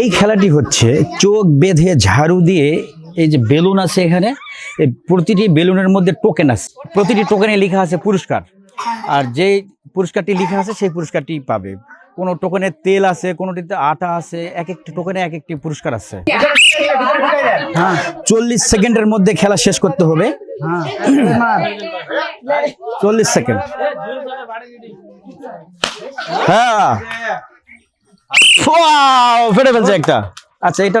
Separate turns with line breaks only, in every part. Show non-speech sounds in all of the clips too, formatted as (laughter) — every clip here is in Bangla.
এই খেলাটি হচ্ছে চোখ বেঁধে ঝাড়ু দিয়ে এই যে বেলুন আছে এখানে, এই প্রতিটি বেলুনের মধ্যে টোকেন আছে। প্রতিটি টোকেনে লেখা আছে পুরস্কার। আর যে পুরস্কারটি লেখা আছে, সেই পুরস্কারটি পাবে। কোনো টোকেনে তেল আছে, কোনোটিতে আটা আছে এক একটি টোকেনে এক একটি পুরস্কার আছে। হ্যাঁ চল্লিশ সেকেন্ডের মধ্যে খেলা শেষ করতে হবে।
হ্যাঁ
চল্লিশ সেকেন্ড। হ্যাঁ। ফেটে ফেলছে একটা। আচ্ছা এটা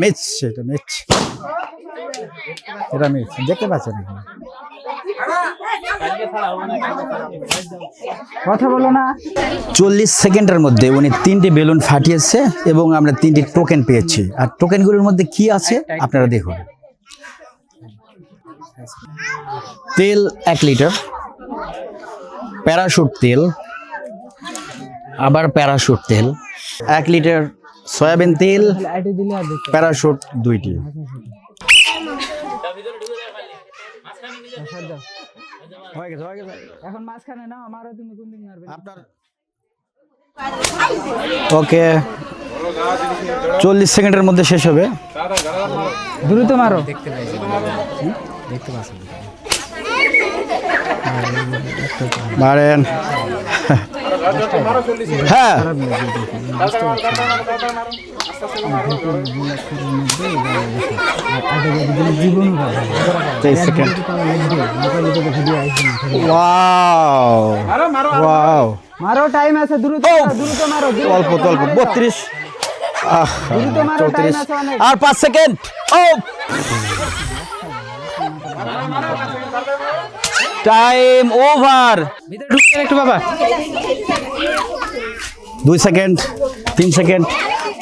মিচ এটা এটা দেখতে পাচ্ছেন?
কথা বলো না।
চল্লিশ সেকেন্ডের মধ্যে উনি তিনটি বেলুন ফাটিয়েছে এবং আমরা তিনটি টোকেন পেয়েছি। আর টোকেনগুলোর মধ্যে কি আছে আপনারা দেখুন। তেল এক লিটার, প্যারাশুট তেল, আবার প্যারাশুট তেল, এক লিটার সয়াবিন তেল, প্যারাশুট দুইটি। হয়ে গেছে হয়ে গেছে।
এখন মাঝখানে নাও আমারও তুমি কোন দিক মারবে?
আপনার ওকে। চল্লিশ সেকেন্ডের মধ্যে শেষ হবে।
দ্রুত মারো।
মারেন। হ্যাঁ।
মারো টাইম আছে দ্রুত দ্রুত মারো
অল্প বত্রিশ। চৌত্রিশ। আর পাঁচ সেকেন্ড। ও টাইম ওভার
একটু বাবা।
দুই সেকেন্ড তিন সেকেন্ড।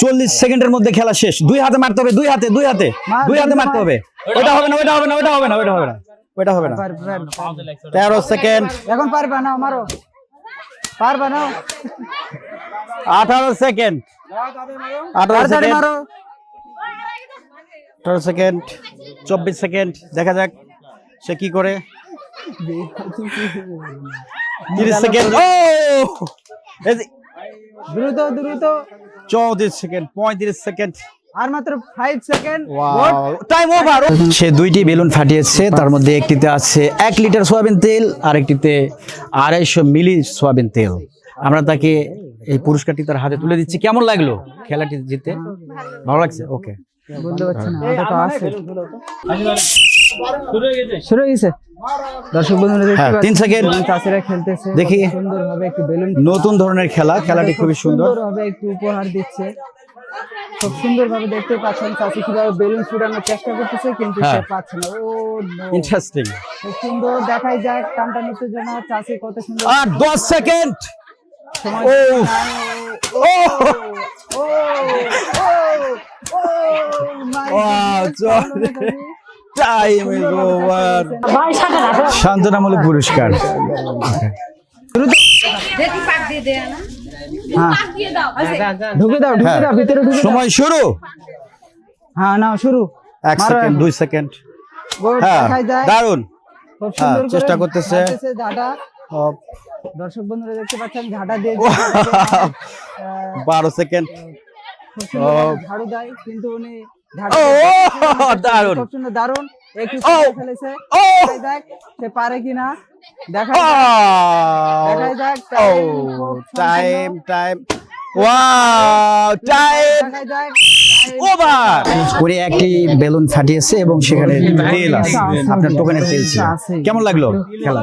চল্লিশ সেকেন্ডের মধ্যে খেলা শেষ। দুই হাতে মারতে হবে দুই হাতে দুই হাতে দুই হাতে মারতে হবে। ওটা হবে না ওটা হবে না ওটা হবে না ওটা হবে না ওটা হবে না। তেরো সেকেন্ড।
এখন পারবা না মারো। পারবা না।
আঠারো সেকেন্ড। আঠারো সেকেন্ড। আঠারো সেকেন্ড চব্বিশ সেকেন্ড। দেখা যাক সে কি করে। তিরিশ সেকেন্ড। ও!
দ্রুত দ্রুত।
চৌত্রিশ সেকেন্ড পঁয়ত্রিশ সেকেন্ড।
আর মাত্র ফাইভ সেকেন্ড
টাইম ওভার সে দুইটি বেলুন ফাটিয়েছে তার মধ্যে একটিতে আছে এক লিটার সয়াবিন তেল আর একটিতে আড়াইশো মিলি সয়াবিন তেল। আমরা তাকে এই পুরস্কারটি তার হাতে তুলে দিচ্ছি। কেমন লাগল খেলাটি জিতে? ভালো লাগছে? ওকে
বলতে পারছি না হাতে তো আছে। শুরু হয়ে গেছে। দর্শক বন্ধুরা দেখতে
হ্যাঁ, তিন সেকেন্ড।
চাষিরা খেলতেছে
দেখি।
সুন্দর ভাবে একটু বেলুন
নতুন ধরনের খেলা খেলাটি খুবই সুন্দর
একটু উপহার দিচ্ছে খুব সুন্দর ভাবে দেখতে পাচ্ছেন চাষি কীভাবে বেলুন ফুটানোর চেষ্টা করতেছে কিন্তু সে
হ্যাঁ।
পাচ্ছে না ও
ইন্টারেস্টিং
খুব সুন্দর দেখাই যাক টানটা উত্তেজনা চাষি কত সুন্দর
আর দশ সেকেন্ড
সময়
ও
ও ও ও ও
শান্তনামূলক পুরস্কার।
হ্যাঁ। ঢুকে দাও ঢুকে
হ্যাঁ।
দাও ভিতরে ঢুকে
সময় শুরু?
হ্যাঁ নাও শুরু।
এক সেকেন্ড দুই সেকেন্ড। হ্যাঁ দারুণ
খুব
হ্যাঁ, চেষ্টা করতেছে।
দর্শক বন্ধুরা দেখতে পাচ্ছেন ঝাঁটা দিয়ে
বারো সেকেন্ড।
ঝাড়ু দেয় কিন্তু উনি একটু
ও,
করে ফেলেছে?
ও।
সে পারে কিনা? দেখা। দেখাই time
time time wow time over করে একটি বেলুন ফাটিয়েছে এবং সেখানে তেল আছে। আপনার টোকেনের তেল ছিল। কেমন লাগল খেলা?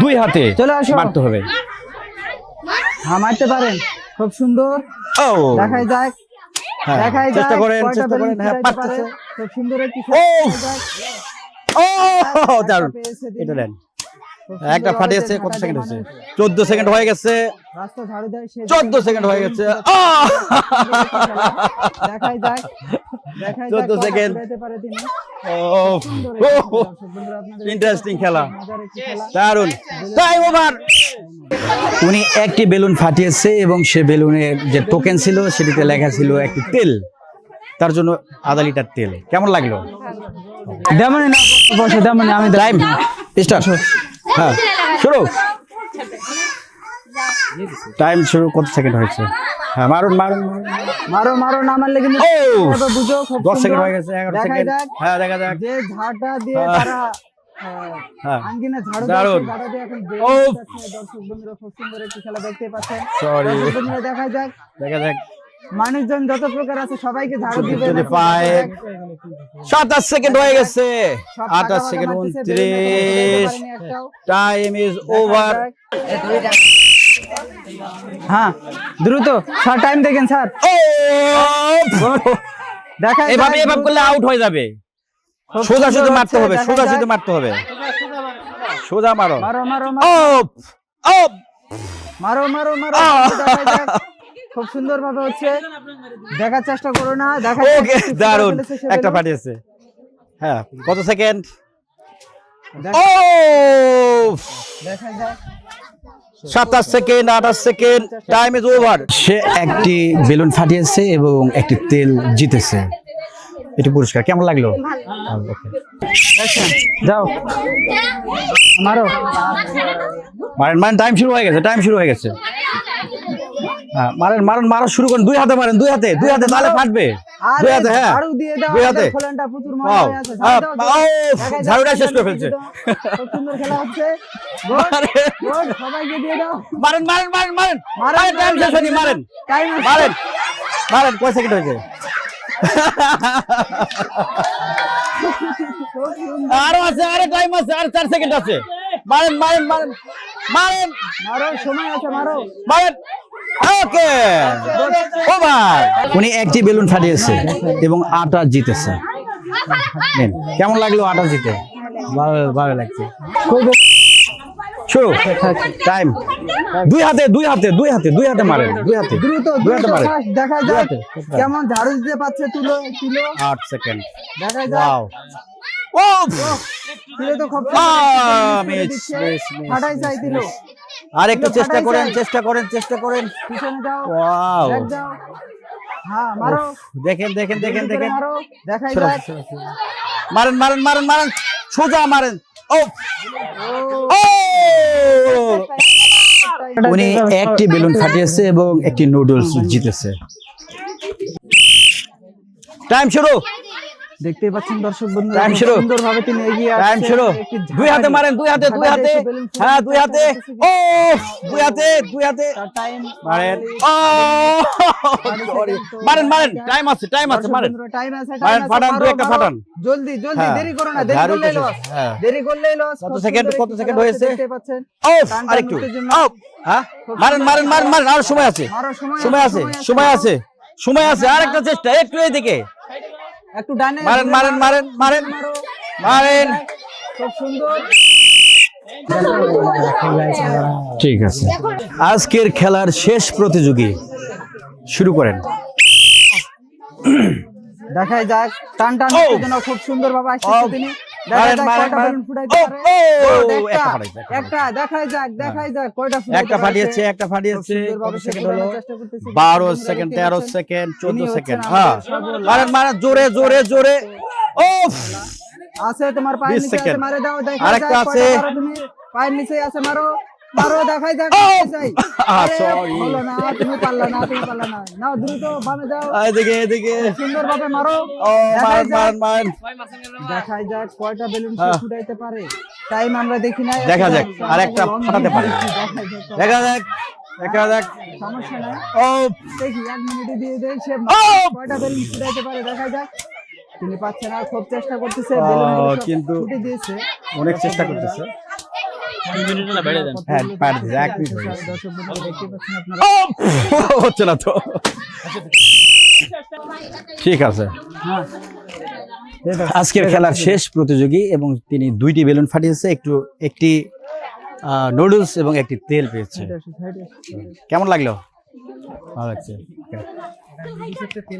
দুই হাতে
চলে আসো।
মারতে হবে।
হ্যাঁ মারতে পারেন। খুব সুন্দর।
ও।
দেখাই যাক
চেষ্টা করেন চেষ্টা করেন। হ্যাঁ পারতেছে।
খুব সুন্দর একটি
ও! এটা
খুব
একটা ফাটিয়েছে কত সেকেন্ড হয়েছে? চোদ্দ সেকেন্ড হয়ে গেছে। চোদ্দ সেকেন্ড হয়ে গেছে। 14 সেকেন্ড। ইন্টারেস্টিং খেলা।
খেলা।
দারুণ টাইম ওভার উনি একটি বেলুন ফাটিয়েছে এবং সে বেলুনের যে টোকেন ছিল সেটিতে লেখা ছিল একটি তেল। তার জন্য আধা লিটার তেল। কেমন লাগল?
না বসে আমি
টাইম স্টার্ট হ্যাঁ শুরু। টাইম শুরু কত সেকেন্ড হয়েছে? হ্যাঁ মারুন মারুন মারুন।
মারো মারো না মারলে কিন্তু বুঝো খুব
দশ সেকেন্ড হয়ে গেছে সেকেন্ড। হ্যাঁ দেখা যাক।
যে ঝাড়টা দিয়ে
হ্যাঁ।
তারা
হ্যাঁ। দারুণ।
দিচ্ছে, ঝাড়ু দিয়ে এখন বের
ও।
দর্শক বন্ধুরা খুব সুন্দর একটি খেলা দেখতে পাচ্ছেন।
সরি
দেখা যাক।
দেখা যাক।
মানুষজন যত প্রকার আছে সবাইকে ঝাড়ু দিবে।
যদি পায়। সেকেন্ড হয়ে গেছে।
সব
আঠাশ
ফাঁকা
সেকেন্ড
ফাঁকা মারতেছে, বেলুন এখনও ফুটাতে
উনত্রিশ টাইম ইজ ওভার।
হ্যাঁ দ্রুত। স্যার টাইম দেখেন স্যার। দেখা
এভাবে এভাবে করলে আউট হয়ে যাবে। সোজা সোজা মারতে হবে সোজা। সোজা মারতে হবে। সোজা মারো
মারো। মারো মারো
অপ অপ
মারো মারো। খুব সুন্দর ভাবে হচ্ছে। দেখার চেষ্টা করো না দেখা
ওকে
দারুণ
একটা। পাঠিয়েছে। হ্যাঁ কত সেকেন্ড? ও
দেখা যাক।
সাতাশ সেকেন্ড আঠাশ সেকেন্ড টাইম ইজ ওভার সে একটি বেলুন ফাটিয়েছে এবং একটি তেল জিতেছে। এটি পুরস্কার। কেমন লাগল?
যাও। মারো।
মারেন মারেন টাইম শুরু হয়ে গেছে টাইম শুরু হয়ে গেছে। হ্যাঁ মারেন মারেন মারা শুরু করেন। দুই হাতে মারেন দুই হাতে দুই হাতে তাহলে ফাটবে। দুই হাতে হ্যাঁ
ঝাড়ু দিয়ে দাও
দুই হাতে।
হয়ে
ঝাড়ুটা শেষ করে ফেলছে। (laughs) মারেন মারেন মারেন মারেন।
মারেন,
মারেন টাইম শেষ হয়নি মারেন।
টাইম
মারেন মারেন কয় সেকেন্ড হয়েছে? আরও আছে আরও টাইম আছে আর চার সেকেন্ড আছে। মারেন মারেন মারেন মারেন।
মারো সময় আছে মারো।
মারেন। ওকে। ওভার উনি একটি বেলুন ফাটিয়েছে এবং আটা জিতেছে। (laughs) কেমন লাগল আটা জিতে? ভালো ভালো লাগছে। শুরু টাইম দুই হাতে দুই হাতে দুই হাতে দুই হাতে মারেন দুই হাতে
দ্রুত
দুই হাতে মারেন
দেখা
দুই
কেমন ঝাড়ু দিতে পারছে তুলো তুলো।
আট সেকেন্ড।
দেখা
ওয়াও। ও
তুলো তো খুব
মিস, মিস, মিস,
ফাটাই চাই দিল
আর একটু চেষ্টা করেন চেষ্টা করেন চেষ্টা করেন।
পিছনে যাও।
ওয়াও।
হ্যাঁ মারো।
দেখেন দেখেন দেখেন দেখেন।
দেখাই যাক।
মারেন মারেন মারেন মারেন। সোজা মারেন। ও। ও উনি একটি বেলুন ফাটিয়েছে এবং একটি নুডলস জিতেছে। টাইম শুরু।
দেখতেই পাচ্ছেন দর্শক বন্ধু
Time শুরু।
সুন্দর ভাবে তিনি এগিয়ে
টাইম শুরু। দুই হাতে মারেন দুই হাতে দুই হাতে। হ্যাঁ দুই হাতে। ও দুই হাতে দুই হাতে।
time
মারেন। ও
sorry.
মারেন মারেন। টাইম আছে টাইম আছে মারেন।
time আছে,
মারেন, ফাটান, দু
মারো,
একটা ফাটান।
জলদি জলদি
হ্যাঁ।
দেরি করো না দেরি
তো
লস
হ্যাঁ।
দেরি করলেই লস
কত সেকেন্ড, কত সেকেন্ড হয়েছে?
দেখতে পাচ্ছেন।
ও আরেকটু। ও হ্যাঁ? মারেন মারেন মারেন মারেন আর সময় আছে।
সময়
আছে সময় আছে সময় আছে আর একটা চেষ্টা একটু এদিকে।
একটু ডানে
মারেন মারেন মারেন মারেন মারেন।
খুব সুন্দর।
ঠিক আছে। আজকের খেলার শেষ প্রতিযোগী শুরু করেন।
দেখাই যাক। টান টান খুব সুন্দর বাবা আসছে তিনি দেখা
একটা
পারছে।
ফাটিয়েছে একটা ফাটিয়েছে বারো সেকেন্ড তেরো সেকেন্ড চোদ্দ সেকেন্ড হ্যাঁ।
মারা
মারেন মারেন জোরে জোরে জোরে। ও
আছে তোমার পায়ের নিচে। মারে দাও দেখাই
আরেকটা আছে।
পায়ের নিচে আছে মারো। মারো দেখাই যাক
ও!
দেখাই যাই।
আহ,
আরে,
sorry.
হলো না তুমি পারলা না তুমি পারলা না। নাও দ্রুত বামে যাও।
এদিকে এদিকে।
সুন্দর ভাবে মারো।
ও
দেখাই যাক। দেখাই কয়টা বেলুন
হ্যাঁ।
ফুটাইতে পারে। টাইম আমরা দেখি না
দেখা যাক, আরেকটা ফাটাতে পারে। দেখা যাক দেখা যাক।
সমস্যা নাই।
ও!
দেখি এক মিনিটে দিয়ে দেই। সে কয়টা বেলুন ফুটাইতে পারে দেখা যাক। তিনি পাচ্ছে না খুব চেষ্টা করতেছে।
কিন্তু-
দিয়েছে।
অনেক চেষ্টা করতেছে। হ্যাঁ এক মিনিট হয়ে গেছে।
দর্শক বন্ধুরা দেখতে পাচ্ছেন আপনারা
ও হচ্ছে না তো। ঠিক আছে। আজকের খেলার শেষ প্রতিযোগী এবং তিনি দুইটি বেলুন ফাটিয়েছে একটু একটি নুডলস এবং একটি তেল পেয়েছে। কেমন লাগল? ভালো লাগছে।